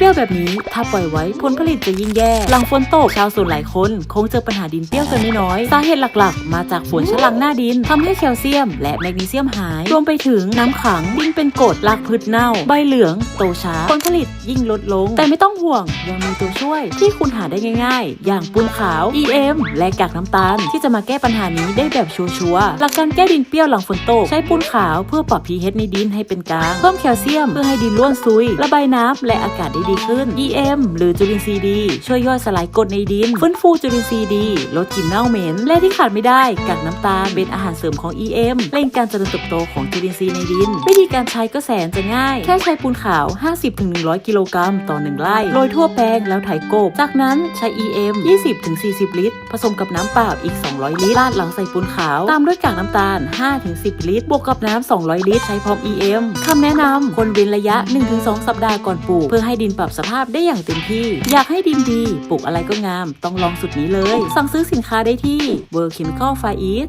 เปรี้ยวแบบนี้ ถ้าปล่อยไว้ผลผลิตจะยิ่งแย่ หลังฝนตกชาวสวนหลายคน คงเจอปัญหาดินเปรี้ยวกันไม่น้อย สาเหตุหลักๆ มาจากฝนชะลังหน้าดินทำให้แคลเซียม และแมกนีเซียมหาย รวมไปถึงน้ำขังดินเป็นกรดรากพืชเน่า ใบเหลือง โตช้า ผลผลิตยิ่งลดลง แต่ไม่ต้องห่วง ยังมีตัวช่วย ที่คุณหาได้ง่าย ๆ อย่างปูนขาว EM และกากน้ำตาล ที่จะมาแก้ปัญหานี้ได้แบบชัวร์ๆหลักการแก้ดินเปรี้ยวหลังฝนตกใช้ปูนขาวเพื่อปรับ pH ในดินให้เป็นกลางเพิ่มแคลเซียมเพื่อให้ดินร่วนซุย ระบายน้ำและอากาศได้ดีขึ้น EM หรือจุลินทรีย์ดี ช่วยย่อยสลายกรดในดิน ฟื้นฟูจุลินทรีย์ดีลดกลิ่นเน่าเหม็น และที่ขาดไม่ได้กากน้ำตาลเป็นอาหารเสริมของ EM เร่งการเจริญเติบโตของจุลินทรีย์ในดิน วิธีการใช้ก็แสนจะง่าย แค่ใช้ปูนขาว 50-100 กิโลกรัมต่อ 1 ไร่โรยทั่วแปลงแล้วไถกบ จากนั้นใช้ EM 20-40 ลิตร ผสมกับน้ำเปล่าอีก 200 ลิตรราดหลังใส่ปูนขาว ตามด้วยกากน้ำตาล 5-10 ลิตร บวกกับน้ำ 200 ลิตร ใช้พร้อม EM คำแนะนำคนเว้นระยะ 1-2 สัปดาห์ก่อนปลูก เพื่อให้ดินปรับสภาพได้อย่างเต็มที่ อยากให้ดินดี ปลูกอะไรก็งาม ต้องลองสุดนี้เลย สั่งซื้อสินค้าได้ที่ World Chemical Far East